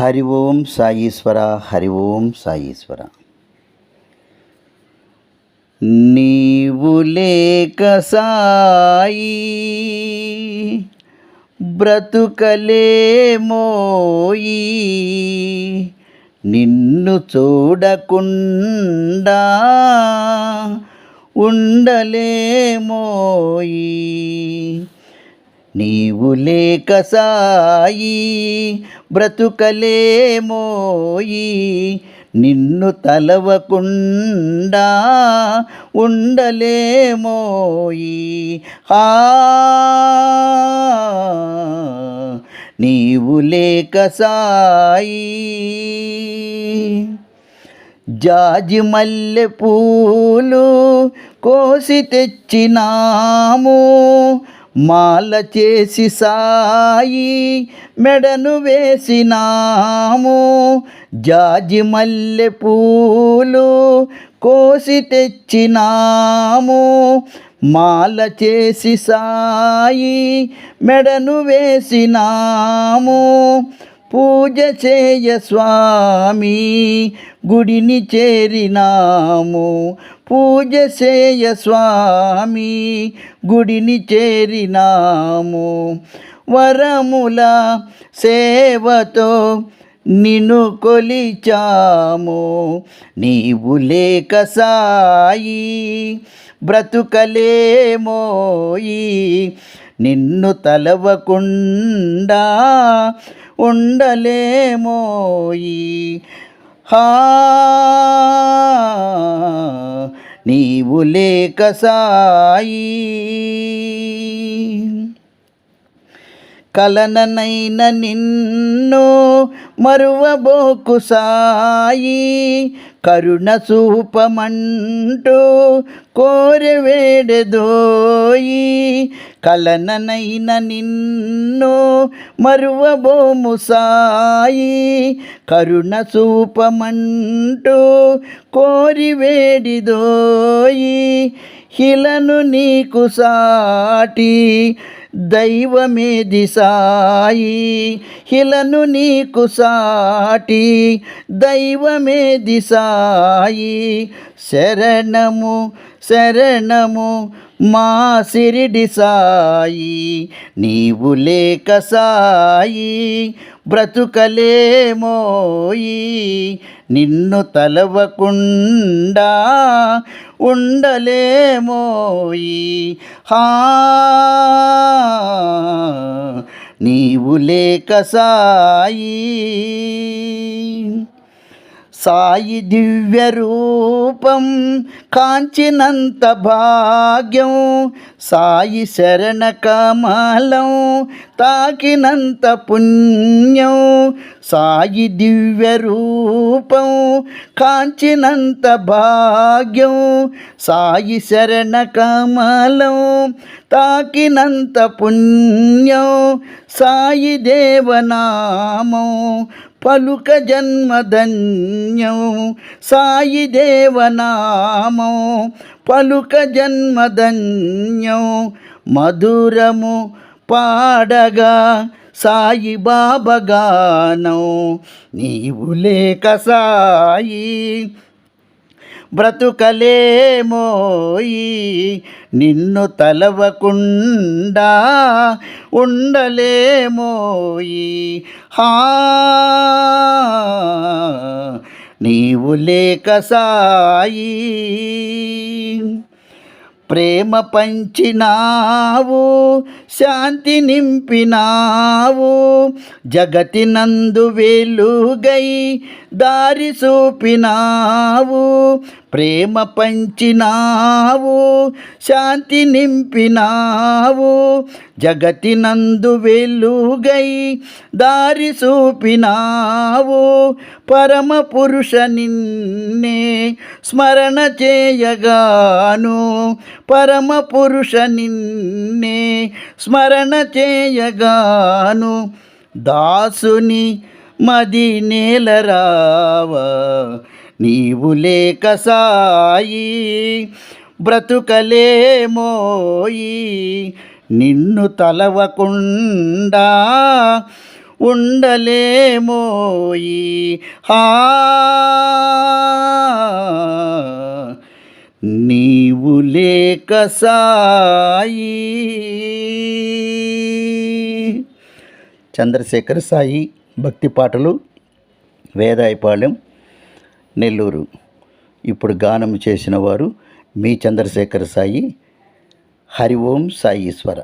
హరి ఓం సాయీశ్వర హరి ఓం సాయీశ్వర నీవు లేక సాయి బ్రతుకలేమోయి నిన్ను చూడకుండా ఉండలేమోయి. నీవు లేక సాయి బ్రతుకలేమోయి. నిన్ను తలవకుండా ఉండలేమోయి. హా! నీవు లేక సాయి. జాజి మల్లె పూలు కోసి తెచ్చినాము. మాల చేసి సాయి మెడను వేసినాము. జాజి మల్లె పూలు కోసి తెచ్చినాము. మాల చేసి సాయి మెడను వేసినాము. పూజ చేయ స్వామి గుడిని చేరినాము. పూజ చేయ స్వామి గుడిని చేరినాము. వరముల సేవతో నిన్ను కొలిచాము. నీవు లేక సాయి బ్రతుకలేమోయి నిన్ను తలవకుండా ఉండలేమోయి హా. నీవు లేక సాయి. కలననైన నిన్ను మరువబోకు సాయి. కరుణ సూపమంటూ కోరి వేడెదోయి. కలననైన నిన్ను మరువబోము సాయి. కరుణ సూపమంటూ కోరి వేడిదోయి. హిలను నీకు సాటి దైవమేది సాయి? హిలను నీకు సాటి దైవమేది సాయి? శరణము శరణము మా సిరిడి సాయి నీవు లేక సాయి బ్రతుకలేమోయి నిన్ను తలవకుండా ఉండలేమోయి హా నీవు లేక సాయి దివ్య రూపం కాంచినంత భాగ్యం. సాయి శరణ కమలం తాకినంత పుణ్యం. సాయి దివ్య రూపం కాంచినంత భాగ్యం. సాయి శరణ కమలం తాకినంత పుణ్యం. సాయి దేవనామం పలుక జన్మధన్యం సాయి దేవనామం పలుక జన్మధన్యం మధురము పాడగా సాయి బాబగానం నీవు లేక సాయి బ్రతుకలేమోయి. నిన్ను తలవకుండా ఉండలేమోయి హా. నీవు లేక సాయి. ప్రేమ పంచినావు శాంతి నింపినావు జగతి నందు వెలుగై దారి చూపినావు ప్రేమ పంచినావు శాంతి నింపినావు జగతి నందు వెలుగై దారి చూపినావు. పరమ పురుష నిన్నే స్మరణ చేయగాను. పరమ పురుష నిన్నే స్మరణ చేయగాను. దాసుని మది నేలరావా నీవు లేక సాయి. బ్రతుకలేమోయి నిన్ను తలవకుండా ఉండలేమోయి హా. నీవు లేక సాయి. చంద్రశేఖర్ సాయి భక్తి పాటలు వేదాయపాలెం నెల్లూరు. ఇప్పుడు గానం చేసిన వారు మీ చంద్రశేఖర్ సాయి హరి ఓం సాయి ఈశ్వర.